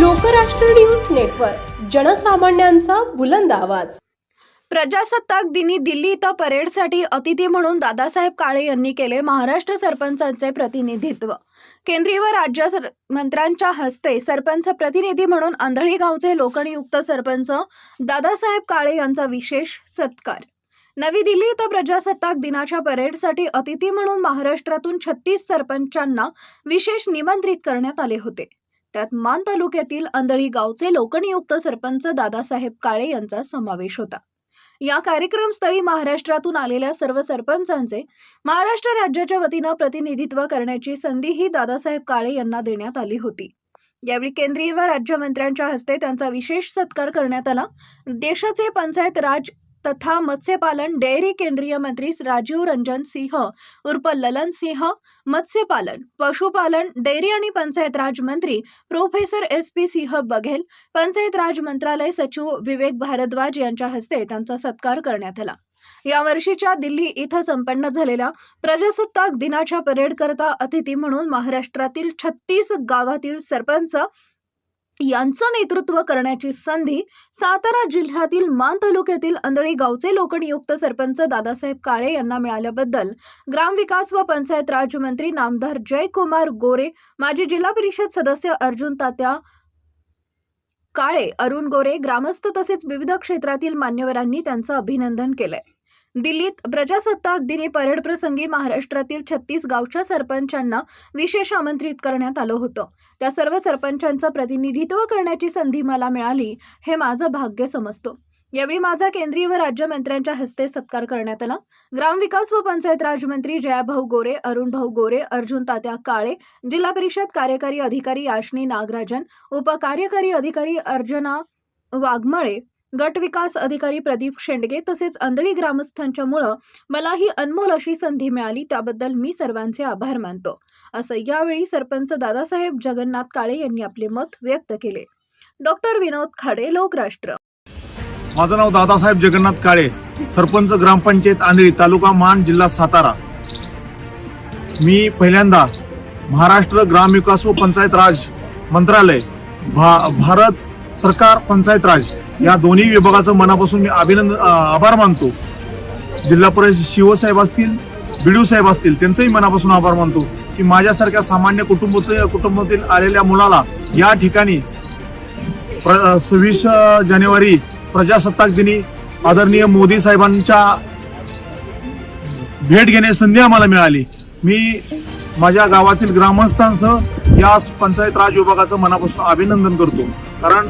Lokrashtra news network जनसामान्यांचा बुलंद आवाज. प्रजासत्ताक दिनी दिल्ली इथं परेडसाठी अतिथी म्हणून दादासाहेब काळे यांनी केले महाराष्ट्र सरपंचांचे प्रतिनिधित्व. केंद्रीय व राज्य सर- मंत्र्यांच्या हस्ते सरपंच प्रतिनिधी म्हणून आंधळी गावचे लोकनियुक्त सरपंच दादासाहेब काळे यांचा विशेष सत्कार. नवी दिल्ली इथं प्रजासत्ताक दिनाच्या परेडसाठी अतिथी म्हणून महाराष्ट्रातून छत्तीस सरपंचांना विशेष निमंत्रित करण्यात आले होते. त्यात मान तालुक्यातील आंधळी गावचे लोकनियुक्त सरपंच दादासाहेब काळे यांचा समावेश होता. या कार्यक्रमस्थळी महाराष्ट्रातून आलेल्या सर्व सरपंचांचे महाराष्ट्र राज्याच्या वतीनं प्रतिनिधित्व करण्याची संधीही दादासाहेब काळे यांना देण्यात आली होती. यावेळी केंद्रीय व राज्यमंत्र्यांच्या हस्ते त्यांचा विशेष सत्कार करण्यात आला. देशाचे पंचायत राज तथा मत्स्यपालन डेअरी केंद्रीय मंत्री राजीव रंजन सिंह उर्फ ललन सिंह मत्स्यपालन पशुपालन डेअरी आणि पंचायत राज मंत्री professor S P Singh Baghel panchayat राज मंत्रालय सचिव विवेक भारद्वाज यांच्या हस्ते त्यांचा सत्कार करण्यात आला. या वर्षीच्या दिल्ली इथं संपन्न झालेल्या प्रजासत्ताक दिनाच्या परेडकरता अतिथी म्हणून महाराष्ट्रातील छत्तीस गावातील सरपंच यांचं नेतृत्व करण्याची संधी सातारा जिल्ह्यातील मान तालुक्यातील अंधळी गावचे लोकनियुक्त सरपंच दादासाहेब काळे यांना मिळाल्याबद्दल ग्रामविकास व पंचायत राज्यमंत्री नामदार जयकुमार गोरे माजी जिल्हा परिषद सदस्य अर्जुन तात्या काळे अरुण गोरे ग्रामस्थ तसेच विविध क्षेत्रातील मान्यवरांनी त्यांचं अभिनंदन केलंय. दिल्लीत प्रजासत्ताक दिनी परेड प्रसंगी महाराष्ट्रातील छत्तीस गावच्या सरपंचांना विशेष आमंत्रित करण्यात आलं होतं. त्या सर्व सरपंचांचं प्रतिनिधित्व करण्याची संधी मला मिळाली हे माझं भाग्य समजतो. यावेळी माझा केंद्रीय व राज्यमंत्र्यांच्या हस्ते सत्कार करण्यात आला. ग्रामविकास व पंचायत राजमंत्री जयाभाऊ गोरे अरुण भाऊ गोरे अर्जुन तात्या काळे जिल्हा परिषद कार्यकारी अधिकारी याशनी नागराजन उपकार्यकारी अधिकारी अर्जना वाघमळे गट विकास अधिकारी प्रदीप शेंडगे तसेच अंधळी ग्रामस्थांच्यामुळं मला ही अनमोल अशी संधी मिळाली त्याबद्दल मी सर्वांचे आभार मानतो. असं यावेळी सरपंच दादासाहेब जगन्नाथ काळे यांनी आपले मत व्यक्त केले. डॉक्टर विनोद खाडे लोकराष्ट्र. माझं नाव दादासाहेब जगन्नाथ काळे सरपंच ग्रामपंचायत आंधळी तालुका मान जिल्हा सातारा. मी पहिल्यांदा महाराष्ट्र ग्रामविकास व पंचायत राज मंत्रालय भा भारत सरकार पंचायत राज या दोन्ही विभागाचं मनापासून मी अभिनंदन आभार मानतो. जिल्हा परिषद शिवसाहेब असतील बिडू साहेब असतील त्यांचंही मनापासून आभार मानतो की माझ्यासारख्या सामान्य कुटुंबातील कुटुंबातील आलेल्या मुलाला या ठिकाणी सव्वीस जानेवारी प्रजासत्ताक दिनी आदरणीय मोदी साहेबांच्या भेट घेण्याची संधी आम्हाला मिळाली. मी माझ्या गावातील ग्रामस्थांसह या पंचायत राज विभागाचं मनापासून अभिनंदन करतो. कारण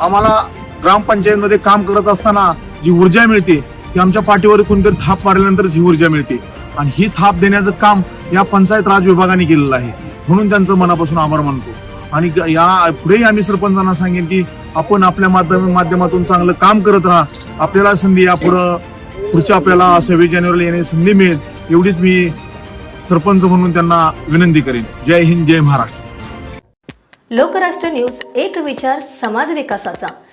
आम्हाला ग्रामपंचायतमध्ये काम करत असताना जी ऊर्जा मिळते ती आमच्या पाठीवर कोणतरी थाप मारल्यानंतर ही ऊर्जा मिळते. आणि ही थाप देण्याचं काम या पंचायत राज विभागाने केलेलं आहे. म्हणून त्यांचं मनापासून आभार मानतो. आणि या पुढेही आम्ही सरपंचांना सांगेन की आपण आपल्या माध्यम माध्यमातून चांगलं काम करत राहा. आपल्याला संधी यापुढं पुढच्या आपल्याला सव्वीस जानेवारीला येण्याची संधी मिळेल एवढीच मी सरपंच म्हणून त्यांना विनंती करेन. जय हिंद जय महाराष्ट्र. लोकराष्ट्र न्यूज एक विचार समाज विकासाचा.